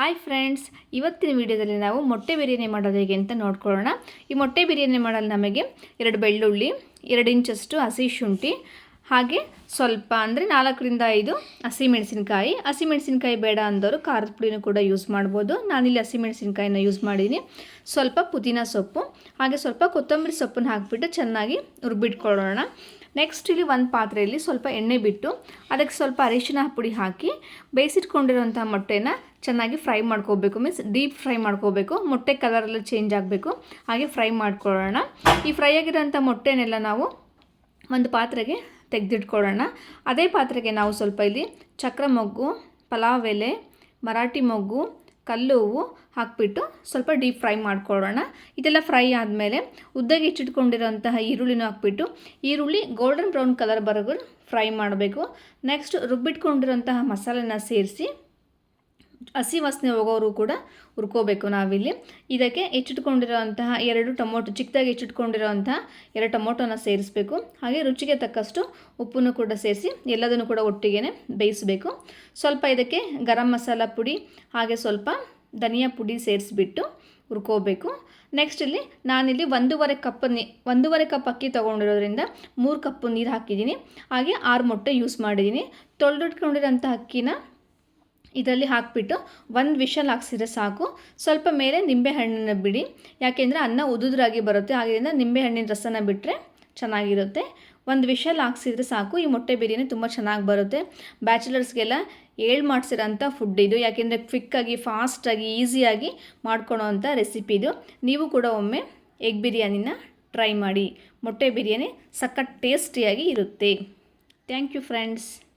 Hi friends ಇವತ್ತಿನ ವಿಡಿಯೋದಲ್ಲಿ ನಾವು ಮೊಟ್ಟೆ ಬಿರಿಯಾನಿ ಮಾಡೋದು ಹೇಗೆ ಅಂತ ನೋಡ್ಕೊಳ್ಳೋಣ. ಈ ಮೊಟ್ಟೆ ಬಿರಿಯಾನಿ ಮಾಡಲು ನಮಗೆ ಎರಡು ಬೆಳ್ಳುಳ್ಳಿ, ಎರಡು ಇಂಚಷ್ಟು ಹಸಿ ಶುಂಠಿ ಹಾಗೆ ಸ್ವಲ್ಪ ಅಂದರೆ ನಾಲ್ಕರಿಂದ ಐದು ಹಸಿಮೆಣಸಿನ್ಕಾಯಿ ಹಸಿಮೆಣಸಿನ್ಕಾಯಿ ಬೇಡ ಅಂದವರು ಖಾರದ ಪುಡಿನೂ ಕೂಡ ಯೂಸ್ ಮಾಡ್ಬೋದು. ನಾನಿಲ್ಲಿ ಹಸಿಮೆಣಸಿನ್ಕಾಯಿನ ಯೂಸ್ ಮಾಡಿದ್ದೀನಿ. ಸ್ವಲ್ಪ ಪುದೀನ ಸೊಪ್ಪು, ಹಾಗೆ ಸ್ವಲ್ಪ ಕೊತ್ತಂಬರಿ ಸೊಪ್ಪನ್ನು ಹಾಕಿಬಿಟ್ಟು ಚೆನ್ನಾಗಿ ರುಬ್ಬಿಟ್ಕೊಳ್ಳೋಣ. ನೆಕ್ಸ್ಟ್ ಇಲ್ಲಿ ಒಂದು ಪಾತ್ರೆಯಲ್ಲಿ ಸ್ವಲ್ಪ ಎಣ್ಣೆ ಬಿಟ್ಟು ಅದಕ್ಕೆ ಸ್ವಲ್ಪ ಅರಿಶಿನ ಪುಡಿ ಹಾಕಿ ಬೇಯಿಸಿಟ್ಕೊಂಡಿರೋಂಥ ಮೊಟ್ಟೆನ ಚೆನ್ನಾಗಿ ಫ್ರೈ ಮಾಡ್ಕೋಬೇಕು. ಮೀನ್ಸ್ ಡೀಪ್ ಫ್ರೈ ಮಾಡ್ಕೋಬೇಕು. ಮೊಟ್ಟೆ ಕಲರೆಲ್ಲ ಚೇಂಜ್ ಆಗಬೇಕು. ಹಾಗೆ ಫ್ರೈ ಮಾಡ್ಕೊಳ್ಳೋಣ. ಈ ಫ್ರೈ ಆಗಿರೋಂಥ ಮೊಟ್ಟೆನೆಲ್ಲ ನಾವು ಒಂದು ಪಾತ್ರೆಗೆ ತೆಗೆದಿಟ್ಕೊಳ್ಳೋಣ. ಅದೇ ಪಾತ್ರೆಗೆ ನಾವು ಸ್ವಲ್ಪ ಇಲ್ಲಿ ಚಕ್ರ ಮೊಗ್ಗು, ಪಲಾವ್ ಎಲೆ, ಮರಾಠಿ ಮೊಗ್ಗು ಕಲ್ಲು ಹೂವು ಹಾಕಿಬಿಟ್ಟು ಸ್ವಲ್ಪ ಡೀಪ್ ಫ್ರೈ ಮಾಡ್ಕೊಳ್ಳೋಣ. ಇದೆಲ್ಲ ಫ್ರೈ ಆದಮೇಲೆ ಉದ್ದಗೆ ಹೆಚ್ಚಿಟ್ಕೊಂಡಿರೋಂತಹ ಈರುಳ್ಳಿನೂ ಹಾಕ್ಬಿಟ್ಟು ಈರುಳ್ಳಿ ಗೋಲ್ಡನ್ ಬ್ರೌನ್ ಕಲರ್ ಬರೋದು ಫ್ರೈ ಮಾಡಬೇಕು. ನೆಕ್ಸ್ಟ್ ರುಬ್ಬಿಟ್ಕೊಂಡಿರೋಂತಹ ಮಸಾಲೆನ ಸೇರಿಸಿ ಹಸಿ ವಾಸನೆ ಹೋಗೋರು ಕೂಡ ಹುರ್ಕೋಬೇಕು ನಾವಿಲ್ಲಿ. ಇದಕ್ಕೆ ಹೆಚ್ಚಿಟ್ಕೊಂಡಿರೋಂತಹ ಎರಡು ಟೊಮೊಟೊ, ಚಿಕ್ಕದಾಗಿ ಹೆಚ್ಚಿಟ್ಕೊಂಡಿರೋಂತಹ ಎರಡು ಟೊಮೊಟೊನ ಸೇರಿಸಬೇಕು. ಹಾಗೆ ರುಚಿಗೆ ತಕ್ಕಷ್ಟು ಉಪ್ಪನ್ನು ಕೂಡ ಸೇರಿಸಿ ಎಲ್ಲದನ್ನು ಕೂಡ ಒಟ್ಟಿಗೆ ಬೇಯಿಸಬೇಕು. ಸ್ವಲ್ಪ ಇದಕ್ಕೆ ಗರಂ ಮಸಾಲ ಪುಡಿ, ಹಾಗೆ ಸ್ವಲ್ಪ ಧನಿಯಾ ಪುಡಿ ಸೇರಿಸ್ಬಿಟ್ಟು ಹುರ್ಕೋಬೇಕು. ನೆಕ್ಸ್ಟ್ ಇಲ್ಲಿ ನಾನಿಲ್ಲಿ ಒಂದೂವರೆ ಕಪ್ ನೀ, ಒಂದೂವರೆ ಕಪ್ ಅಕ್ಕಿ ತೊಗೊಂಡಿರೋದ್ರಿಂದ ಮೂರು ಕಪ್ಪು ನೀರು ಹಾಕಿದ್ದೀನಿ. ಹಾಗೆ ಆರು ಮೊಟ್ಟೆ ಯೂಸ್ ಮಾಡಿದ್ದೀನಿ. ತೊಳೆದಿಟ್ಕೊಂಡಿರೋಂಥ ಅಕ್ಕಿನ ಇದರಲ್ಲಿ ಹಾಕಿಬಿಟ್ಟು ಒಂದು ವಿಷಲ್ ಹಾಕ್ಸಿದ್ರೆ ಸಾಕು. ಸ್ವಲ್ಪ ಮೇಲೆ ನಿಂಬೆಹಣ್ಣನ್ನು ಬಿಡಿ. ಯಾಕೆಂದರೆ ಅನ್ನ ಉದುದ್ರಾಗಿ ಬರುತ್ತೆ. ಹಾಗೆಯಿಂದ ನಿಂಬೆಹಣ್ಣಿನ ರಸನ ಬಿಟ್ಟರೆ ಚೆನ್ನಾಗಿರುತ್ತೆ. ಒಂದು ವಿಷಲ್ ಹಾಕ್ಸಿದ್ರೆ ಸಾಕು. ಈ ಮೊಟ್ಟೆ ಬಿರಿಯಾನಿ ತುಂಬ ಚೆನ್ನಾಗಿ ಬರುತ್ತೆ. ಬ್ಯಾಚುಲರ್ಸ್ಗೆಲ್ಲ ಏಳು ಮಾಡಿಸಿರೋಂಥ ಫುಡ್ ಇದು. ಯಾಕೆಂದರೆ ಕ್ವಿಕ್ಕಾಗಿ ಫಾಸ್ಟಾಗಿ ಈಸಿಯಾಗಿ ಮಾಡ್ಕೊಳೋ ಅಂಥ ರೆಸಿಪಿ ಇದು. ನೀವು ಕೂಡ ಒಮ್ಮೆ ಎಗ್ ಬಿರಿಯಾನಿನ ಟ್ರೈ ಮಾಡಿ. ಮೊಟ್ಟೆ ಬಿರಿಯಾನಿ ಸಖತ್ ಟೇಸ್ಟಿಯಾಗಿ ಇರುತ್ತೆ. Thank you friends